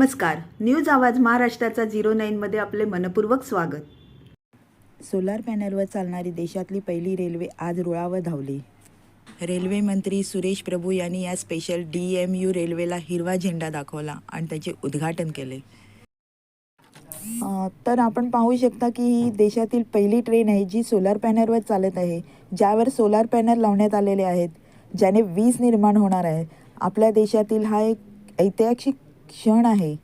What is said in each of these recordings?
नमस्कार. न्यूज आवाज महाराष्ट्राचा झिरो नाईनमध्ये आपले मनपूर्वक स्वागत. सोलार पॅनलवर चालणारी देशातली पहिली रेल्वे आज रुळावर धावली. रेल्वे मंत्री सुरेश प्रभू यांनी या स्पेशल डी एम यू रेल्वेला हिरवा झेंडा दाखवला आणि त्याचे उद्घाटन केले. तर आपण पाहू शकता की ही देशातील पहिली ट्रेन आहे जी सोलार पॅनलवर चालत आहे ज्यावर सोलार पॅनल लावण्यात आलेले आहेत ज्याने वीज निर्माण होणार आहे. आपल्या देशातील हा एक ऐतिहासिक क्षण आहे.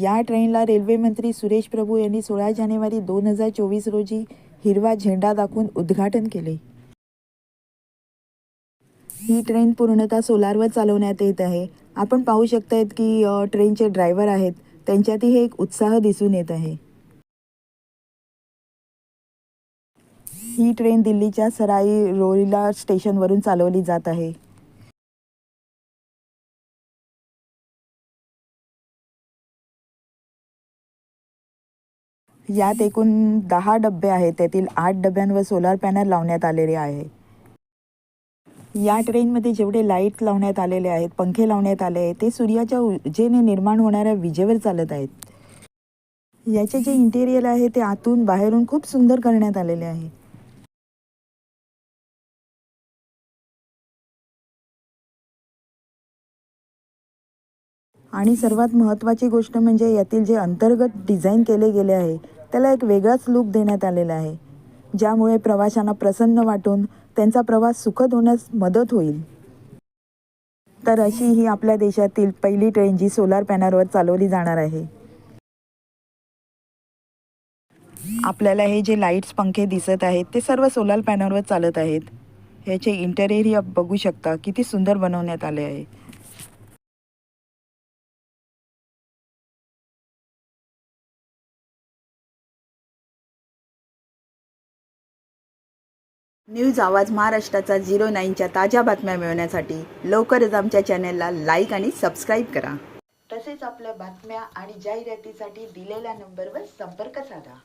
या ट्रेनला रेल्वेमंत्री सुरेश प्रभू यांनी सोळा जानेवारी दोन हजार चोवीस रोजी हिरवा झेंडा दाखवून उद्घाटन केले. ही ट्रेन पूर्णतः सोलारवर चालवण्यात येत आहे. आपण पाहू शकतायत की ट्रेनचे ड्रायव्हर आहेत. त्यांच्यातही एक उत्साह दिसून येत आहे. ही ट्रेन दिल्लीच्या सराई रोहिला स्टेशनवरून चालवली जात आहे. यात एकूण दहा डबे आहेत. त्यातील आठ डब्यांवर सोलार पॅनल लावण्यात आलेले आहे. या ट्रेनमध्ये जेवढे लाइट लावण्यात आलेले आहेत पंखे लावण्यात आले आहेत ते सूर्याच्या ऊर्जेने निर्माण होणाऱ्या विजेवर चालत आहेत. याचे जे इंटेरियर आहे ते आतून बाहेरून खूप सुंदर करण्यात आलेले आहे. आणि सर्वात महत्त्वाची गोष्ट म्हणजे यातील जे अंतर्गत डिझाईन केले गेले आहे त्याला एक वेगळाच लूक देण्यात आलेला आहे ज्यामुळे प्रवाशांना प्रसन्न वाटून त्यांचा प्रवास सुखद होण्यास मदत होईल. तर अशी ही आपल्या देशातील पहिली ट्रेन जी सोलार पॅनलवर चालवली जाणार आहे. आपल्याला हे जे लाईट्स पंखे दिसत आहेत ते सर्व सोलार पॅनलवर चालत आहेत. ह्याचे इंटेरियर बघू शकता किती सुंदर बनवण्यात आले आहे. न्यूज आवाज महाराष्ट्राचा झिरो नाईनच्या ताज्या बातम्या मिळवण्यासाठी लवकरच आमच्या चॅनेलला लाईक आणि सबस्क्राईब करा. तसेच आपल्या बातम्या आणि जाहिरातीसाठी दिलेल्या नंबरवर संपर्क साधा.